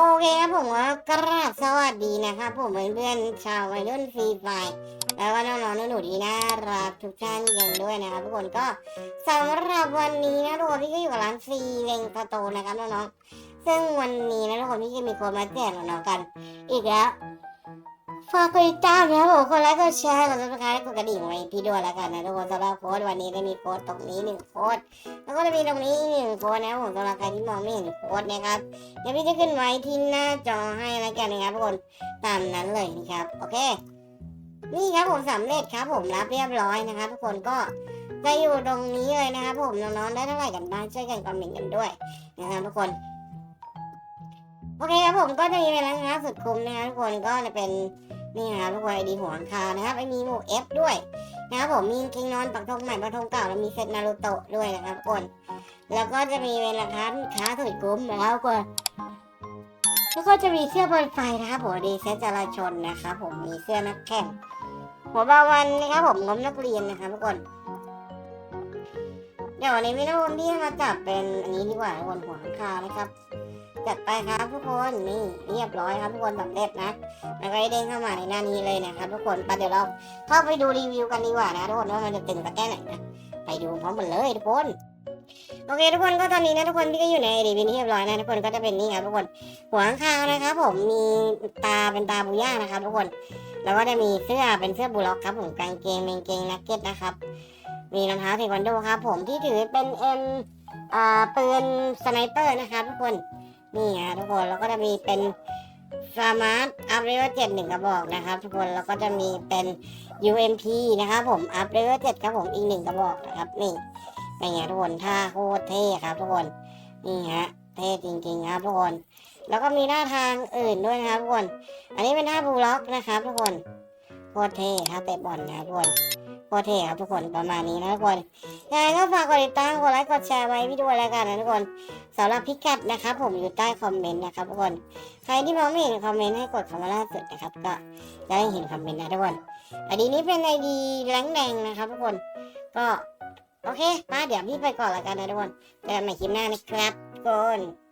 โอเคครับผมกราบสวัสดีนะครับผมเพื่อนๆชาววัยรุ่นฟรีไฟแล้วก็น้องๆหนูๆที่น่ารักทุกท่านกันด้วยนะครับทุกคนก็สำหรับวันนี้นะทุกคนพี่ก็อยู่กับร้านฟรีเลงสโตร์นะครับน้องๆซึ่งวันนี้นะทุกคนพี่ก็มีคนมาแจกน้องๆกัน อีกแล้ว ฝากกดติดตามนะครับผมคนไลค์กดแชร์กดซับสไครต์กดกระดิ่งไว้พี่ด้วยแล้วกันนะทุกคนสำหรับโค้ดวันนี้ได้มีโค้ดตรงนี้หนึ่งโค้ดแล้วก็จะมีตรงนี้หนึ่งโค้ดนะครับผมสำหรับใครที่มองไม่เห็นโค้ดนะครับเดี๋ยวพี่จะขึ้นไว้ที่หน้าจอให้แล้วกันนะครับทุกคนตามนั้นเลยนะครับโอเค นี่ครับผมสำเร็จครับผมรับเรียบร้อยนะครับทุกคนก็จะอยู่ตรงนี้เลยนะครับผมน้องๆได้เท่าไหร่กันบ้างช่วยกันคอมเมนต์กันด้วยนะครับทุกคนโอเคครับผมก็จะมีเป็นร้านค้าสุดคุ้มนะครับทุกคนก็จะเป็น นี่นะครับทุกคนไอดีหัวคานะครับไอมีหมวกเอฟด้วยนะครับผมมีกิงนอนปักธงใหม่ปักธงเก่าแล้วมีเซตนารูโตะด้วยนะครับทุกคนแล้วก็จะมีเป็นราคาค้าสุดคุ้มนะครับทุกคนแล้วก็จะมีเสื้อบอลไฟนะครับผมดีเซตจราชนนะครับผมมีเสื้อนักแข่งหัวบาวันนะครับผมงบนักเรียนนะครับทุกคนเดี๋ยววันนี้พี่น้องพี่มาจับเป็นอันนี้ดีกว่าทุกคนหัวข้างคานะครับ จัดไปครับทุกคนนี่เรียบร้อยครับทุกคนสำเร็จนะแล้วก็ได้เด้งเข้ามาในหน้านี้เลยนะครับทุกคนไปเดี๋ยวเราเข้าไปดูรีวิวกันดีกว่านะทุกคนว่ามันจะตึงสักแค่ไหนนะไปดูพร้อมกันเลยทุกคนโอเคทุกคนก็ตอนนี้นะทุกคนพี่ก็อยู่ในรีวิวเรียบร้อยนะทุกคนก็จะเป็นนี่ครับทุกคนหัวข้างคาวนะครับผมมีตาเป็นตาบูย่านะครับทุกคนแล้วก็จะมีเสื้อเป็นเสื้อบูล็อกครับผมกางเกงเป็นเกงนักเก็ตนะครับ มีรองเท้าเทควันโดครับผมที่ถือเป็นเอ็มปืนสไนเปอร์นะครับทุกคน นี่ฮะทุกคนแล้วก็จะมีเป็นสมาร์ทอัพเลเวลเจ็ดหนึ่งกระบอกนะครับ ทุกคนแล้วก็จะมีเป็น UMP นะครับผมอัพเลเวลเจ็ดครับผมอีกหนึ่งกระบอกนะครับนี่เป็นไงทุกคนท่าโคตรเท่ครับ ทุกคนนี่ฮะเท่จริงๆครับทุกคน แล้วก็มีหน้าทางอื่นด้วยนะครับทุกคน อันนี้เป็นท่าบูล็อกนะครับ ทุกคนโคตรเท่ท่าเตะบอลนะครับทุกคน โคตรเท่ครับทุกคนประมาณนี้นะทุกคนยังไงก็ฝากกดติดตามกดไลค์กดแชร์ไว้พี่ด้วยแล้วกันนะทุกคนสำหรับพิกัดนะครับผมอยู่ใต้คอมเมนต์นะครับทุกคนใครที่มองไม่เห็นคอมเมนต์ให้กดคำว่าล่าสุดนะครับก็จะได้เห็นคอมเมนต์นะทุกคนไอดีนี้เป็นไอดีแรงแดงนะครับทุกคนก็โอเคมาเดี๋ยวพี่ไปก่อนแล้วกันนะทุกคนเจอกันใหม่คลิปหน้านะครับทุกคน